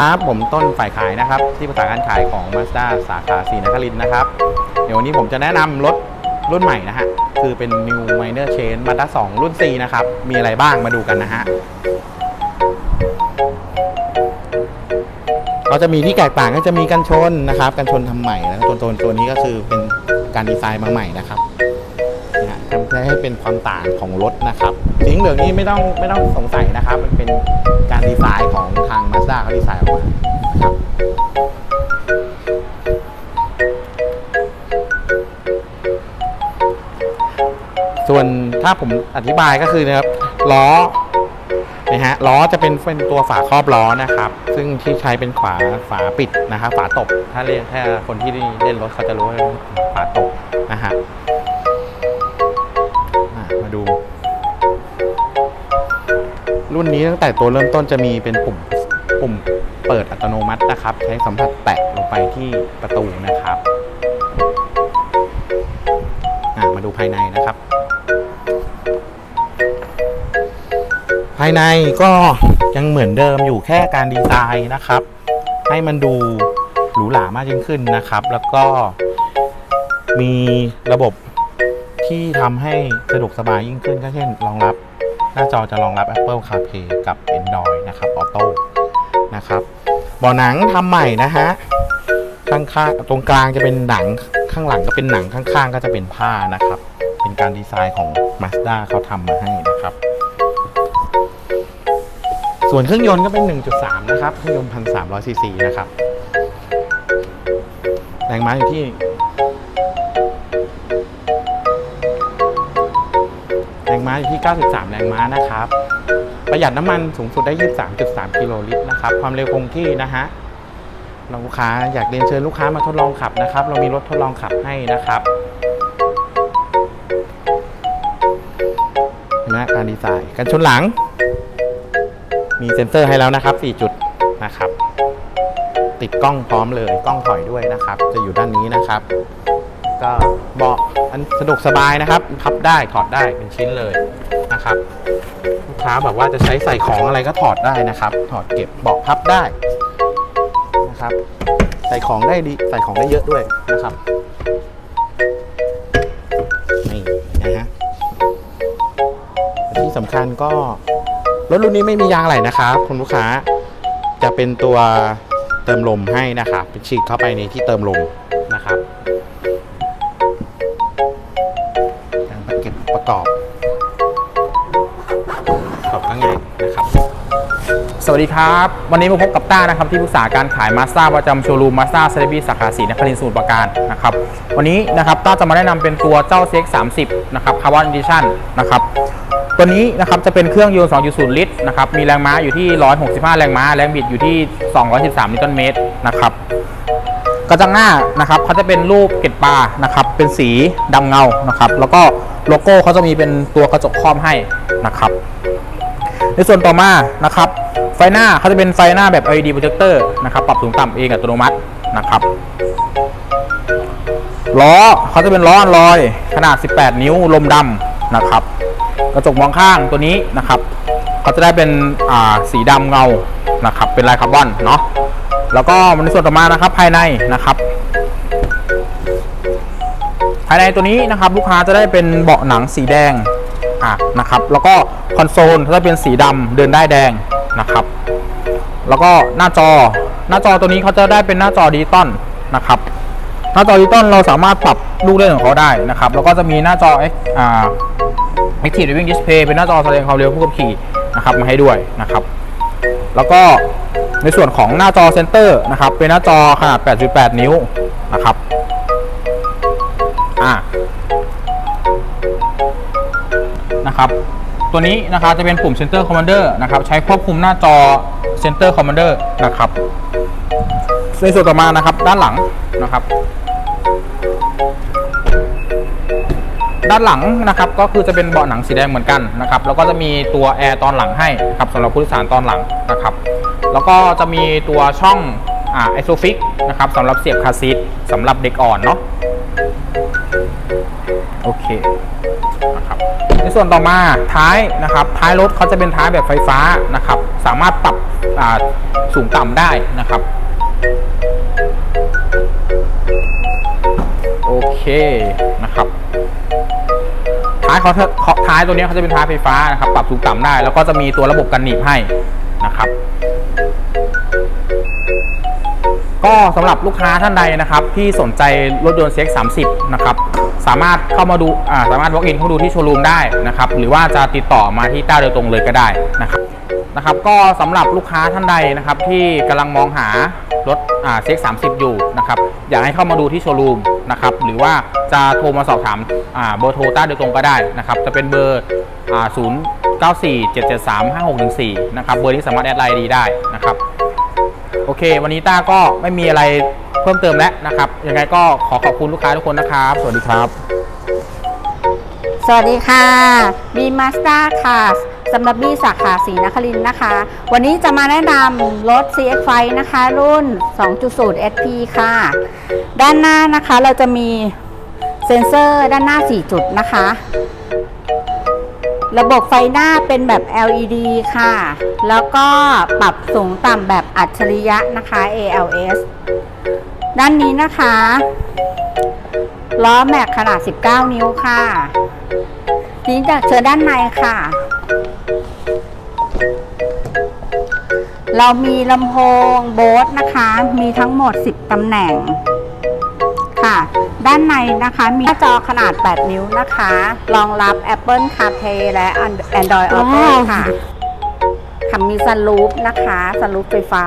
ครับผมต้นฝ่ายขายนะครับ ที่ปรึกษาการขายของ Mazda สาขาศรีนครินทร์นะครับ เดี๋ยววันนี้ผมจะแนะนำรถรุ่นใหม่นะฮะ คือเป็น New Minor Change Mazda 2 รุ่น C นะครับ มีอะไรบ้างมาดูกันนะฮะก็จะมีที่แตกต่างก็จะมีกันชนนะครับ กันชนทำใหม่แล้วตัวตัวตัวนี้ก็คือเป็นการดีไซน์มาใหม่นะครับ นะฮะทำให้เป็นความต่างของรถนะครับสีเหลืองนี้ไม่ต้องไม่ต้องสงสัยนะครับ มันเป็นการดีไซน์ของทาง Mazda เขาดีไซน์ออกมาครับส่วนถ้าผมอธิบายก็คือนะครับล้อนะฮะล้อจะเป็นเป็นตัวฝาครอบล้อนะครับ ซึ่งที่ใช้เป็นขวาฝาปิดนะครับฝาตบ ถ้าเรียกถ้าคนที่เล่นรถเขาจะรู้ว่าฝาตบนะฮะ ดู รุ่นนี้ตั้งแต่ตัวเริ่มต้นจะมีเป็นปุ่มปุ่มเปิดอัตโนมัตินะครับ ใช้สัมผัสแตะลงไปที่ประตูนะครับมาดูภายในนะครับ ภายในก็ยังเหมือนเดิมอยู่แค่การดีไซน์นะครับ ให้มันดูหรูหรามากยิ่งขึ้นนะครับ แล้วก็มีระบบ ที่ทำให้สะดวกสบายยิ่งขึ้นก็เช่นรองรับ หน้าจอจะรองรับ Apple CarPlay กับ Android นะครับ Auto นะครับเบาะหนังทำใหม่นะฮะข้างๆตรงกลางจะเป็นหนังข้างหลังก็เป็นหนังข้างๆ ก็จะเป็นผ้านะครับ เป็นการดีไซน์ของ Mazda เขาทำมาให้นะครับ ส่วนเครื่องยนต์ก็เป็น 1.3 นะครับ เครื่องยนต์ 1,300ซีซีนะครับ แรงม้าอยู่ที่ รงม้าอยู่ที่ 93 แรงม้านะครับ ประหยัดน้ำมันสูงสุดได้ 23.3 กิโลลิตรนะครับ ความเร็วคงที่นะฮะลูกค้าอยากเรียนเชิญลูกค้ามาทดลองขับนะครับ เรามีรถทดลองขับให้นะครับนไหมการดีไซน์กันชนหลัง มีเซ็นเซอร์ให้แล้วนะครับ 4 จุดนะครับ ติดกล้องพร้อมเลยกล้องถอยด้วยนะครับ จะอยู่ด้านนี้นะครับ ก็เบาะอันสะดวกสบายนะครับพับได้ถอดได้เป็นชิ้นเลยนะครับลูกค้าแบบว่าจะใช้ใส่ของอะไรก็ถอดได้นะครับ ถอดเก็บเบาะพับได้นะครับใส่ของได้ดีใส่ของได้เยอะด้วยนะครับนี่นะฮะที่สำคัญก็รถรุ่นนี้ไม่มียางอะไหลนะครับคุณลูกค้าจะเป็นตัวเติมลมให้นะครับเป็นฉีดเข้าไปในที่เติมลมนะครับ ประกอบข้างในนะครับสวัสดีครับ วันนี้มาพบกับต้านะครับที่ปรึกษาการขายมาส d a ประจำโชว์รูมมาส d a เซเลบีสาขาสีนครินทร์สมุทรปราการนะครับวันนี้นะครับต้าจะมาแนะนำเป็นตัวเจ้า CX 3 0นะครับ Carbon Edition นะครับตัวนี้นะครับจะเป็นเครื่องยนต์ 2.0 ลิตรนะครับมีแรงม้าอยู่ที่ 165 แรงม้า แรงบิดอยู่ที่ 213 นิวตันเมตรนะครับกระจังหน้านะครับเขาจะเป็นรูปเกล็ดปลานะครับเป็นสีดำเงานะครับแล้วก็โลโก้เขาจะมีเป็นตัวกระจกครอบให้นะครับ ในส่วนต่อมานะครับ ไฟหน้าเขาจะเป็นไฟหน้าแบบ LED projector นะครับ ปรับสูงต่ำเองอัตโนมัตินะครับล้อเขาจะเป็นล้ออัลอยขนาด 18 นิ้วลมดำนะครับ กระจกมองข้างตัวนี้นะครับเขาจะได้เป็นสีดำเงานะครับ เป็นลายคาร์บอนเนาะแล้วก็ในส่วนต่อมานะครับภายในนะครับ ภายในตัวนี้นะครับลูกค้าจะได้เป็นเบาะหนังสีแดง อะนะครับ แล้วก็คอนโซลเขาจะเป็นสีดำเดินได้แดงนะครับ แล้วก็หน้าจอหน้าจอตัวนี้เขาจะได้เป็นหน้าจอดิจิตอลนะครับ หน้าจอดิจิตอลเราสามารถปรับลูกเล่นของเขาได้นะครับ แล้วก็จะมีหน้าจอ X อ่า Active Driving Display เป็นหน้าจอแสดงความเร็วผู้ขับขี่นะครับมาให้ด้วยนะครับ แล้วก็ในส่วนของหน้าจอเซนเตอร์นะครับ เป็นหน้าจอขนาด 8.8 นิ้วนะครับ นะครับตัวนี้นะครับจะเป็นปุ่ม Center Commander นะครับใช้ควบคุมหน้าจอ Center Commander นะครับในส่วนต่อมานะครับด้านหลังนะครับ ด้านหลังนะครับก็คือจะเป็นเบาะหนังสีแดงเหมือนกันนะครับแล้วก็จะมีตัวแอร์ตอนหลังให้ครับสำหรับผู้โดยสารตอนหลังนะครับ แล้วก็จะมีตัวช่องอ่าไอโซฟิกนะครับสำหรับเสียบคาซีทสำหรับเด็กอ่อนเนาะโอเค ส่วนต่อมาท้ายนะครับ ท้ายรถเขาจะเป็นท้ายแบบไฟฟ้านะครับ สามารถปรับสูงต่ำได้นะครับโอเคนะครับ ท้ายเขาท้ายตัวนี้เขาจะเป็นท้ายไฟฟ้านะครับ ปรับสูงต่ำได้ แล้วก็จะมีตัวระบบกันหนีบให้นะครับ ก็สำหรับลูกค้าท่านใดนะครับ ที่สนใจรถยนต์ CX30 นะครับสามารถเข้ามาดูาสามารถ walk in เข้าดูที่โชว์รูมได้นะครับหรือว่าจะติดต่อมาที่ต้าโดยตรงเลยก็ได้นะครับนะครับก็สำหรับลูกค้าท่านใดนะครับที่กำลังมองหารถอ่า CX30 อยู่นะครับอยากให้เข้ามาดูที่โชว์รูมนะครับหรือว่าจะโทรมาสอบถามาเบอร์โทรต้าโดยตรงก็ได้นะครับจะเป็นเบอร์อ่า0 9 4 7 7 3 5 6 1 4นะครับเบอร์นี้สามารถแอดไลน์ดีได้นะครับ โอเค วันนี้ต้าก็ไม่มีอะไรเพิ่มเติมแล้วนะครับ ยังไงก็ขอขอบคุณลูกค้าทุกคนนะครับ สวัสดีครับ สวัสดีค่ะบีมาสด้าค่ะสำหรับบีสาขาศรีนครินทร์นะคะ วันนี้จะมาแนะนำรถ CX5 นะคะ รุ่น 2.0 SP ค่ะ ด้านหน้านะคะเราจะมีเซ็นเซอร์ด้านหน้า 4 จุดนะคะ ระบบไฟหน้าเป็นแบบ LED ค่ะ แล้วก็ปรับสูงต่ำแบบอัจฉริยะนะคะ ALS ด้านนี้นะคะล้อแม็กขนาด 19 นิ้วค่ะทีนี้จากเชิญด้านในค่ะ เรามีลำโพงโบสนะคะ มีทั้งหมด 10ตำแหน่งค่ะ ด้านในนะคะมีหน้าจอขนาด 8 นิ้วนะคะ รองรับ Apple CarPlay และ Android Auto ว้าวค่ะค่ะมีซันรูฟนะคะซันรูฟไฟฟ้า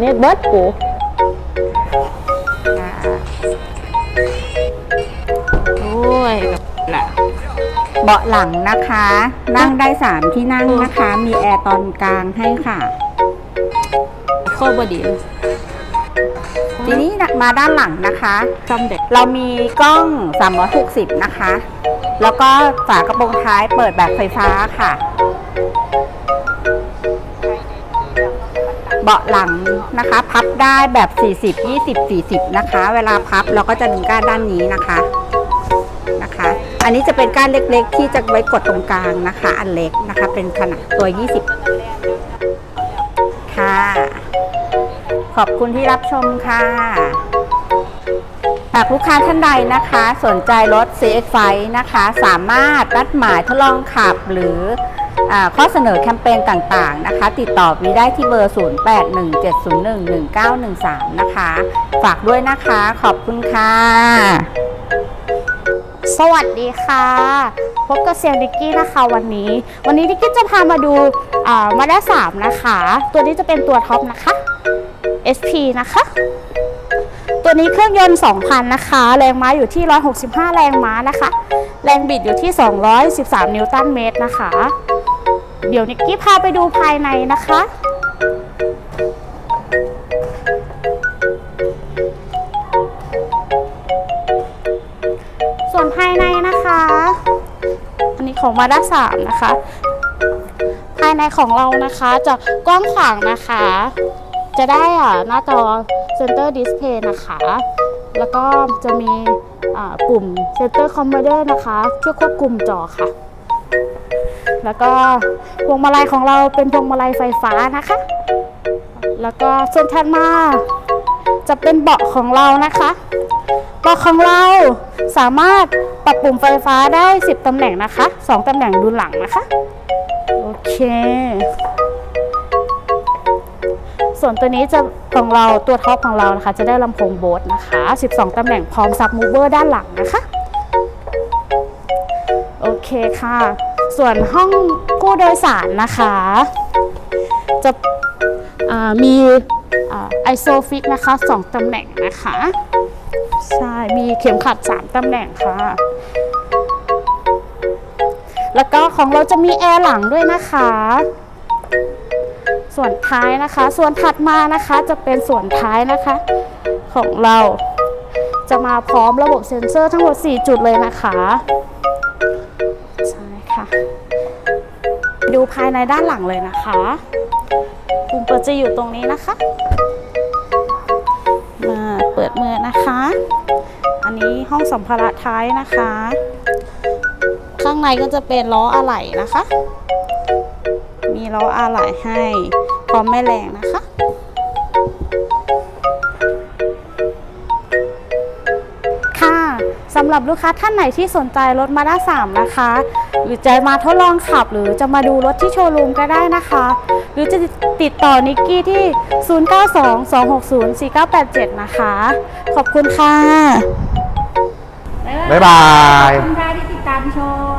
นี่เบิร์ดกูค่ะโอ้ยกับละเบาะหลังนะคะ นั่งได้ 3 ที่นั่งนะคะ มีแอร์ตอนกลางให้ค่ะ โคตรบดี ทีนี้มาด้านหลังนะคะจำเด็กเรามีกล้อง 360 นะคะ แล้วก็ฝากระโปรงท้ายเปิดแบบไฟฟ้าค่ะ เบาะหลังนะคะ พับได้แบบ 40 20 40 นะคะ เวลาพับเราก็จะดึงก้านด้านนี้นะคะนะคะ อันนี้จะเป็นก้านเล็กๆ ที่จะไว้กดตรงกลางนะคะ อันเล็กนะคะ เป็นขนาดตัว 20 ค่ะ ขอบคุณที่รับชมค่ะหากลูกค้าท่านใดนะคะ สนใจรถ CX5 นะคะ สามารถนัดหมายทดลองขับหรืออข้อเสนอแคมเปญต่างๆนะคะ ติดต่อวีได้ที่เบอร์ 0817011913 นะคะ ฝากด้วยนะคะขอบคุณค่ะ สวัสดีค่ะ พบกับเซียงดิกกี้นะคะวันนี้ วันนี้ดิกกี้จะพามาดูมาด้าสามนะคะ ตัวนี้จะเป็นตัวท็อปนะคะ SP นะคะ ตัวนี้เครื่องยนต์2,000 นะคะ แรงม้าอยู่ที่ 165 แรงม้านะคะ แรงบิดอยู่ที่ 213 นิวตันเมตรนะคะ เดี๋ยวนิกกี้พาไปดูภายในนะคะส่วนภายในนะคะ อันนี้ของมาด้าสามนะคะ ภายในของเรานะคะจะกว้างขวางนะคะ จะได้อ่าหน้าจอ Center Display นะคะ แล้วก็จะมีอ่าปุ่ม Center Commander นะคะช่วยควบคุมจอค่ะ แล้วก็พวงมาลัยของเราเป็นพวงมาลัยไฟฟ้านะคะ แล้วก็ส่วนถัดมาจะเป็นเบาะของเรานะคะเบาะของเราสามารถปรับปุ่มไฟฟ้าได้ 10ตำแหน่งนะคะ 2ตำแหน่งดูหลังนะคะ โอเค ส่วนตัวนี้จะของเราตัวท็อปของเรานะคะ จะได้ลำโพงโบสนะคะ 12ตำแหน่งพร้อมซับมูเวอร์ด้านหลังนะคะ โอเคค่ะ ส่วนห้องผู้โดยสารนะคะ จะมีไอโซฟิกนะคะ 2ตำแหน่งนะคะ ใช่ มีเข็มขัด 3ตำแหน่งค่ะแล้วก็ของเราจะมีแอร์หลังด้วยนะคะ ส่วนท้ายนะคะ ส่วนถัดมานะคะจะเป็นส่วนท้ายนะคะ ของเราจะมาพร้อมระบบเซ็นเซอร์ทั้งหมด 4 จุดเลยนะคะใช่ค่ะดูภายในด้านหลังเลยนะคะปุ่มเปิดจะอยู่ตรงนี้นะคะ มาเปิดมือนะคะ อันนี้ห้องสัมภาระท้ายนะคะ ข้างในก็จะเป็นล้ออะไหล่นะคะ มีล้ออะไหล่ให้ อมไม่แรงนะคะค่ะสำหรับลูกค้าท่านไหนที่สนใจรถมาด้า3นะคะ หรือจะมาทดลองขับหรือจะมาดูรถที่โชว์รูมก็ได้นะคะ หรือจะติดต่อนิกกี้ที่ 0922604987 นะคะ ขอบคุณค่ะ บ๊ายบาย ขอบคุณค่ะที่ติดตามชม